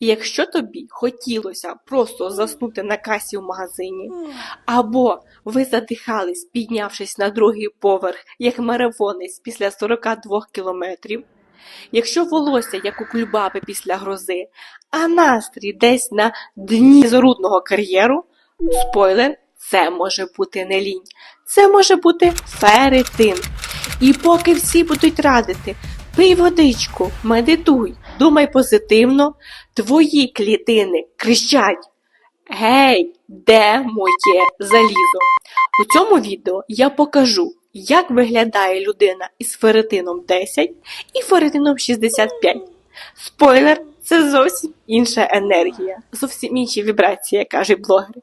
Якщо тобі хотілося просто заснути на касі в магазині, або ви задихались, піднявшись на другий поверх, як марафонець після 42 кілометрів, якщо волосся, як у кульбаби після грози, а настрій десь на дні зарудного кар'єру, спойлер, це може бути не лінь, це може бути феритин. І поки всі будуть радити, пий водичку, медитуй, думай позитивно, твої клітини кричать Гей, де моє залізо? У цьому відео я покажу, як виглядає людина із ферритином 10 і ферритином 65. Спойлер, це зовсім інша енергія, зовсім інші вібрації, як кажуть блогери.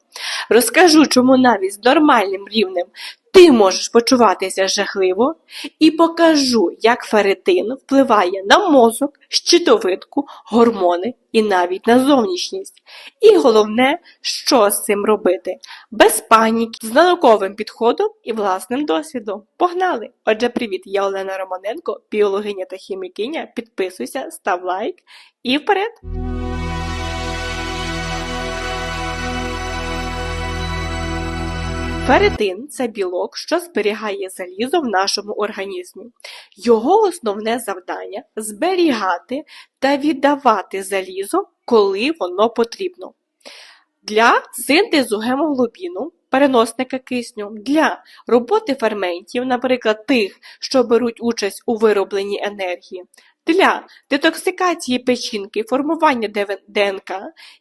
Розкажу, чому навіть з нормальним рівнем ти можеш почуватися жахливо, і покажу, як ферритин впливає на мозок, щитовидку, гормони і навіть на зовнішність. І головне, що з цим робити. Без паніки, з науковим підходом і власним досвідом. Погнали! Отже, привіт, я Олена Романенко, біологиня та хімікиня. Підписуйся, став лайк і вперед! Ферритин – це білок, що зберігає залізо в нашому організмі. Його основне завдання зберігати та віддавати залізо, коли воно потрібно. Для синтезу гемоглобіну, переносника кисню, для роботи ферментів, наприклад, тих, що беруть участь у виробленні енергії, для детоксикації печінки, формування ДНК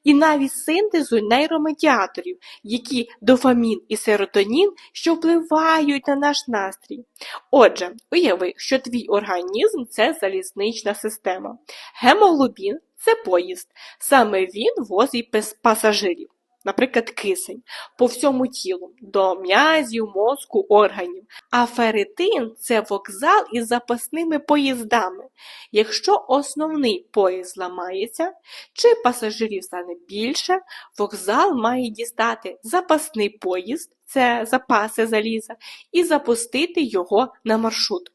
і навіть синтезу нейромедіаторів, які дофамін і серотонін, що впливають на наш настрій. Отже, уяви, що твій організм це залізнична система. Гемоглобін це поїзд. Саме він возить пасажирів, наприклад, кисень, по всьому тілу, до м'язів, мозку, органів. А ферритин – це вокзал із запасними поїздами. Якщо основний поїзд зламається, чи пасажирів стане більше, вокзал має дістати запасний поїзд, це запаси заліза, і запустити його на маршрут.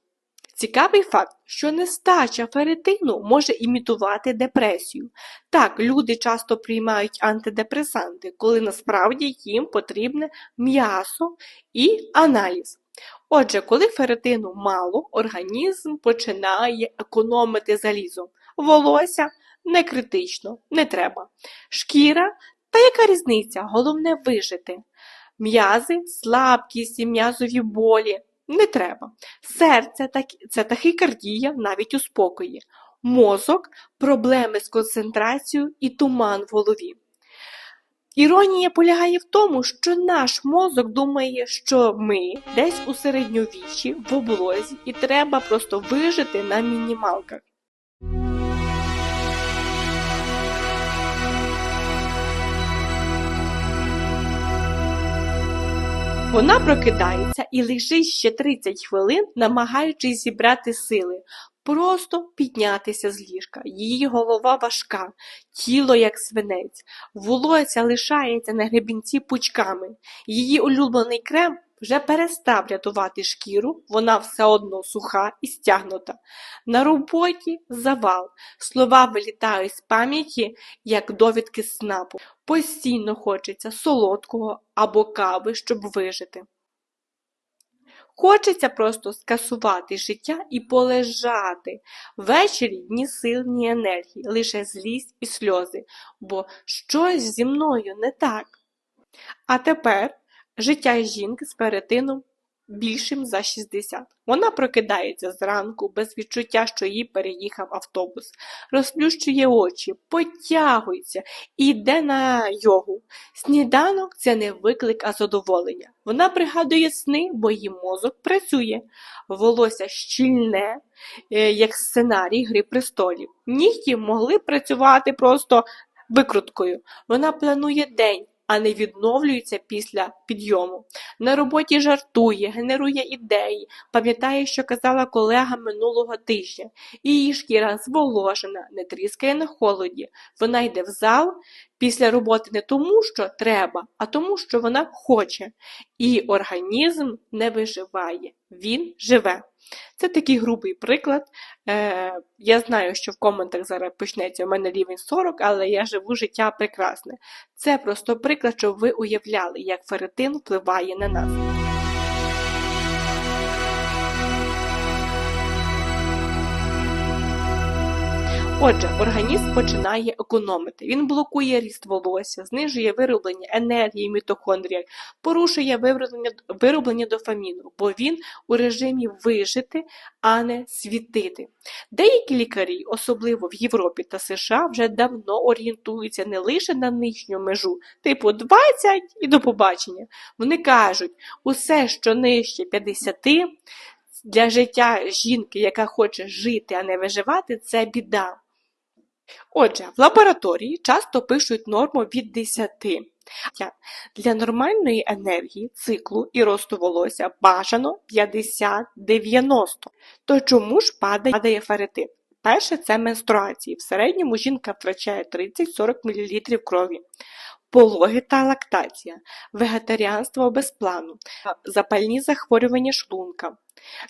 Цікавий факт, що нестача ферритину може імітувати депресію. Так, люди часто приймають антидепресанти, коли насправді їм потрібне м'ясо і аналіз. Отже, коли ферритину мало, організм починає економити залізо. Волосся не критично, не треба. Шкіра та яка різниця? Головне вижити. М'язи, слабкість і м'язові болі не треба. Серце це тахікардія навіть у спокої. Мозок проблеми з концентрацією і туман в голові. Іронія полягає в тому, що наш мозок думає, що ми десь у середньовіччі в облозі і треба просто вижити на мінімалках. Вона прокидається і лежить ще 30 хвилин, намагаючись зібрати сили, просто піднятися з ліжка. Її голова важка, тіло як свинець, волосся лишається на гребінці пучками. Її улюблений крем вже перестав рятувати шкіру, вона все одно суха і стягнута. На роботі завал. Слова вилітають з пам'яті, як довідки снапу. Постійно хочеться солодкого або кави, щоб вижити. Хочеться просто скасувати життя і полежати. Ввечері ні сил, ні енергії, лише злість і сльози, бо щось зі мною не так. А тепер життя жінки з перетином більшим за 60. Вона прокидається зранку без відчуття, що її переїхав автобус, розплющує очі, потягується і йде на йогу. Сніданок це не виклик, а задоволення. Вона пригадує сни, бо її мозок працює. Волосся щільне, е, як сценарій Гри престолів. Нігті могли працювати просто викруткою. Вона планує день, а не відновлюється після підйому. На роботі жартує, генерує ідеї, пам'ятає, що казала колега минулого тижня. Її шкіра зволожена, не тріскає на холоді. Вона йде в зал після роботи не тому, що треба, а тому, що вона хоче. І організм не виживає, він живе. Це такий грубий приклад. Е, Я знаю, що в коментах зараз почнеться у мене рівень 40, але я живу життя прекрасне. Це просто приклад, щоб ви уявляли, як феретин впливає на нас. Отже, організм починає економити. Він блокує ріст волосся, знижує вироблення енергії в мітохондріях, порушує вироблення, вироблення дофаміну, бо він у режимі вижити, а не світити. Деякі лікарі, особливо в Європі та США, вже давно орієнтуються не лише на нижню межу, типу 20 і до побачення. Вони кажуть, усе, що нижче 50, для життя жінки, яка хоче жити, а не виживати, це біда. Отже, в лабораторії часто пишуть норму від 10. Для нормальної енергії, циклу і росту волосся бажано 50-90. То чому ж падає, ферритин? Перше це менструації. В середньому жінка втрачає 30-40 мл крові. Пологи та лактація, вегетаріанство без плану, запальні захворювання шлунка,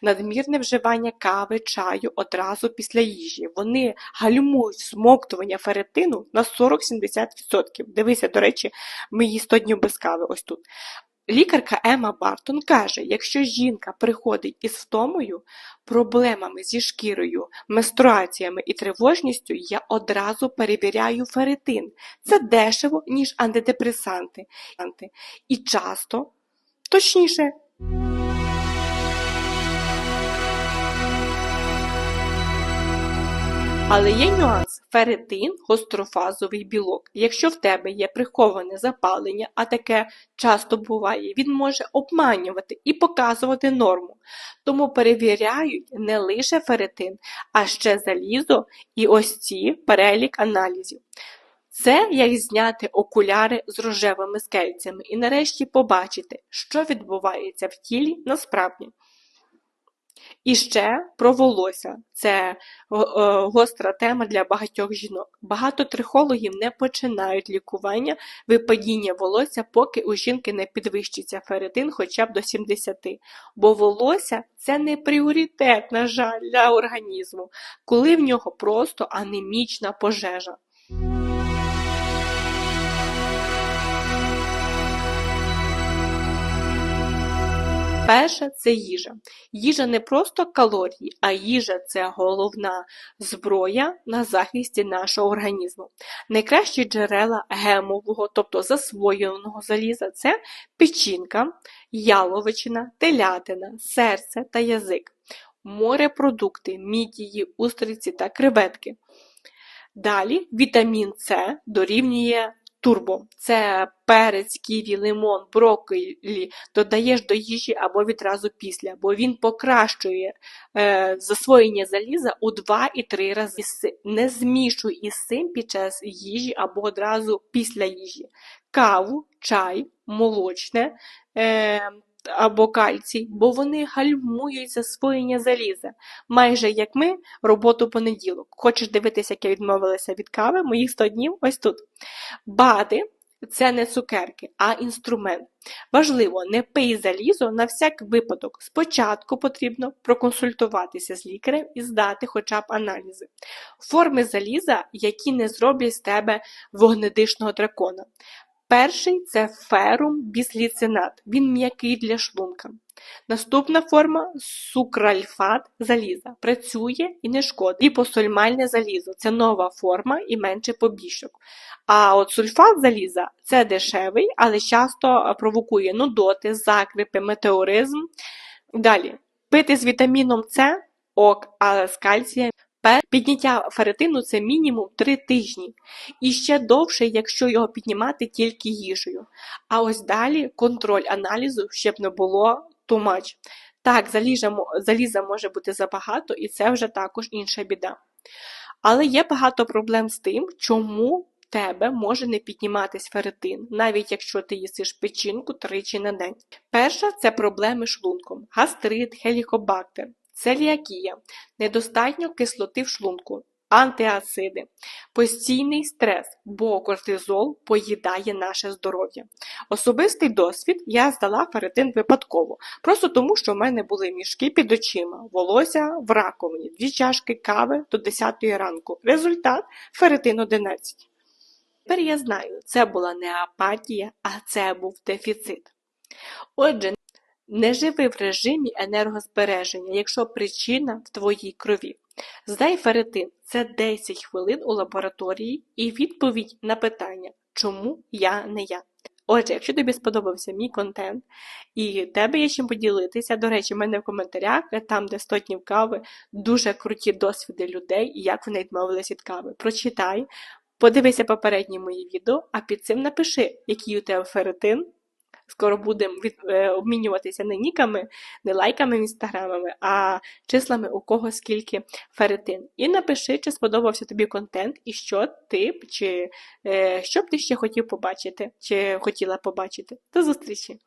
надмірне вживання кави, чаю одразу після їжі. Вони гальмують смоктування феретину на 40-70%. Дивися, до речі, ми її 100 днів без кави ось тут. Лікарка Ема Бартон каже, якщо жінка приходить із втомою, проблемами зі шкірою, менструаціями і тривожністю, я одразу перевіряю ферритин. Це дешево, ніж антидепресанти. І часто, точніше, Але є нюанс: ферритин – гострофазовий білок. Якщо в тебе є приховане запалення, а таке часто буває, він може обманювати і показувати норму. Тому перевіряють не лише ферритин, а ще залізо і ось ці перелік аналізів. Це як зняти окуляри з рожевими скельцями і нарешті побачити, що відбувається в тілі насправді. І ще про волосся. Це е, гостра тема для багатьох жінок. Багато трихологів не починають лікування випадіння волосся, поки у жінки не підвищиться ферритин хоча б до 70. Бо волосся це не пріоритет, на жаль, для організму, коли в нього просто анемічна пожежа. Перше це їжа. Їжа не просто калорії, а їжа це головна зброя на захисті нашого організму. Найкращі джерела гемового, тобто засвоєного заліза це печінка, яловичина, телятина, серце та язик, морепродукти, мідії, устриці та креветки. Далі вітамін С дорівнює турбо. Це перець, ківі, лимон, брокколі додаєш до їжі або відразу після, бо він покращує е, засвоєння заліза у 2 і 3 рази. Не змішуй із цим під час їжі або одразу після їжі. Каву, чай, молочне. Е, або кальцій, бо вони гальмують засвоєння заліза, майже як ми роботу понеділок. Хочеш дивитися, як я відмовилася від кави, моїх 100 днів ось тут. БАДи це не цукерки, а інструмент. Важливо, не пий залізо на всяк випадок. Спочатку потрібно проконсультуватися з лікарем і здати хоча б аналізи. Форми заліза, які не зроблять з тебе вогнедишного дракона. Перший це ферум бісліцинат, він м'який для шлунка. Наступна форма сукральфат заліза. Працює і не шкодить. Ліпосольмальне залізо це нова форма і менше побіжок. А от сульфат заліза це дешевий, але часто провокує нудоти, закрипи, метеоризм. Далі, пити з вітаміном С ок, але з кальцієм Підняття ферритину – це мінімум 3 тижні, і ще довше, якщо його піднімати тільки їжею. А ось далі контроль аналізу, щоб не було much. Так, заліза може бути забагато, і це вже також інша біда. Але є багато проблем з тим, чому тебе може не підніматись ферритин, навіть якщо ти їсиш печінку тричі на день. Перша це проблеми шлунком, гастрит, хелікобактер. Целіакія недостатньо кислоти в шлунку антиациди, постійний стрес, бо кортизол поїдає наше здоров'я. Особистий досвід я здала ферритин випадково, просто тому, що в мене були мішки під очима, волосся в раковині, дві чашки кави до 10 ранку. Результат ферритин 11. Тепер я знаю, це була не апатія, а це був дефіцит. Отже, не живи в режимі енергозбереження, якщо причина в твоїй крові. Здай ферритин – це 10 хвилин у лабораторії і відповідь на питання, чому я не я. Отже, якщо тобі сподобався мій контент і тебе є чим поділитися, до речі, в мене в коментарях, там, де 100 днів кави, дуже круті досвіди людей і як вони відмовились від кави. Прочитай, подивися попередні мої відео, а під цим напиши, який у тебе ферритин. Скоро будемо від, е, обмінюватися не ніками, не лайками в інстаграмами, а числами у кого скільки феретин. І напиши, чи сподобався тобі контент, і що ти чи е, що б ти ще хотів побачити, чи хотіла побачити. До зустрічі!